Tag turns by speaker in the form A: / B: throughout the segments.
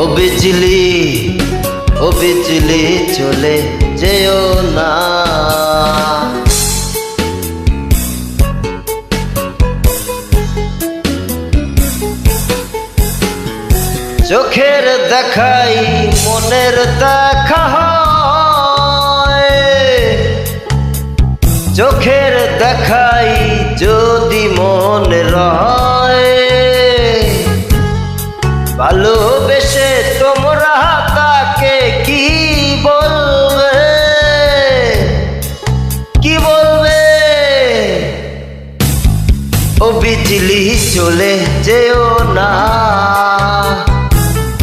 A: ও বিজলি ও বিজলি চলে যেও না। চোখের দেখাই মনের দেখা চোখের দেখাই যদি যেও না।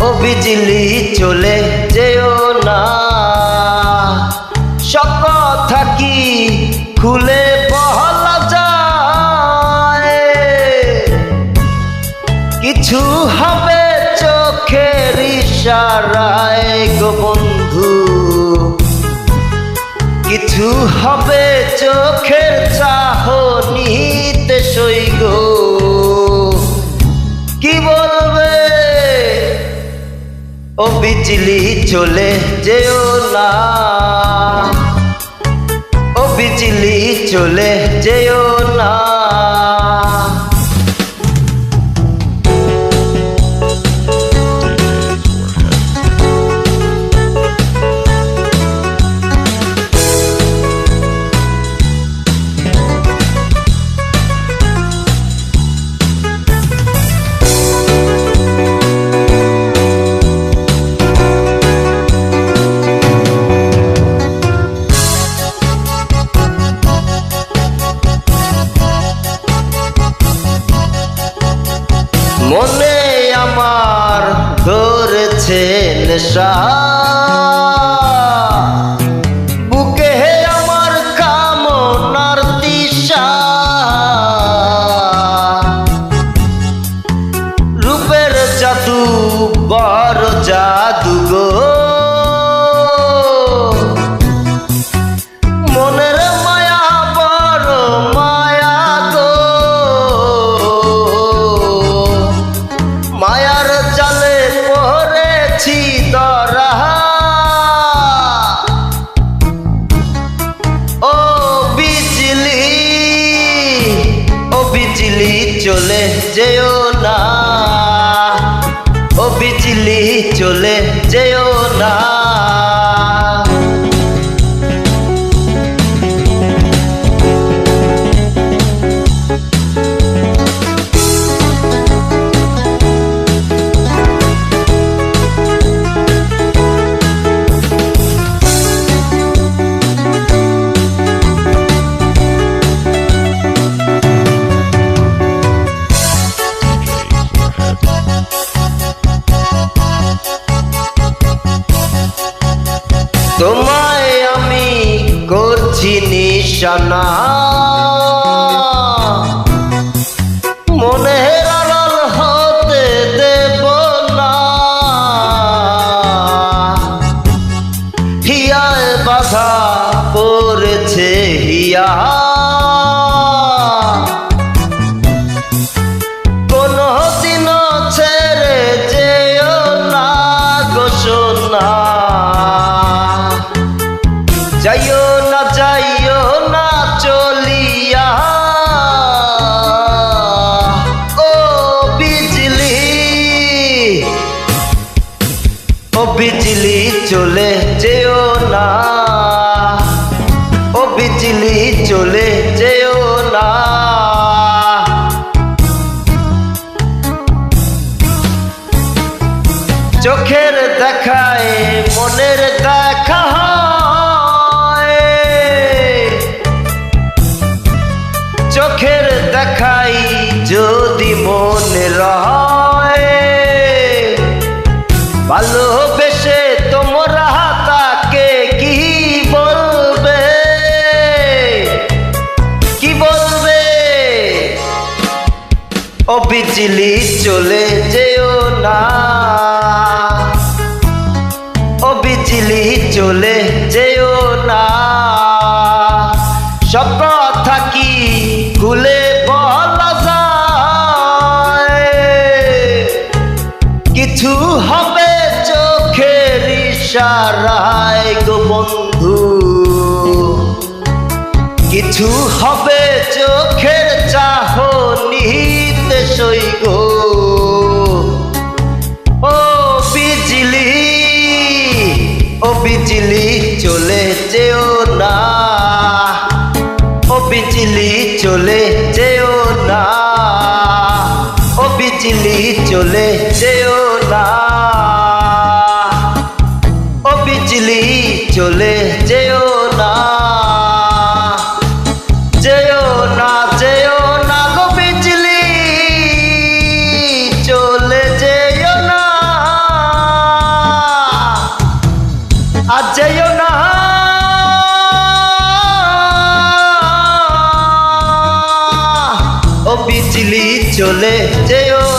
A: ও বিজলি, চলে যেও না। সব কথা কি খুলে বলা যায়? কিছু হবে চোখের ইশারায় গো বন্ধু। কিছু হবে চোখের চাহনিতে সই গো। ও বিজলি চলে যেও না। ও বিজলি চলে যেও না। নেশা। বুকে আমার কামনার দিশা। রূপের জাদু বড় জাদু গো বিজলি চলে যেও না। ও বিজলি চলে যেও না। নিশানা মনে বাধা করেছে হিয়া। চলে যেও না। চোখের দেখায় মনের দেখা চোখের দেখাই যদি মনে রয় ভালোবেসে ও বিজলি চলে যেও না। ও বিজলি চলে যেও না। সব কথা কি খুলে বলা যায়? কিছু হবে চোখের ইশারায় গো বন্ধু। বিজলি চলে যেও না। ও বিজলি চলে যেও না। ও বিজলি চলে যেও না। ও বিজলি চলে যেও না। যেও না, যেও চলে যেও।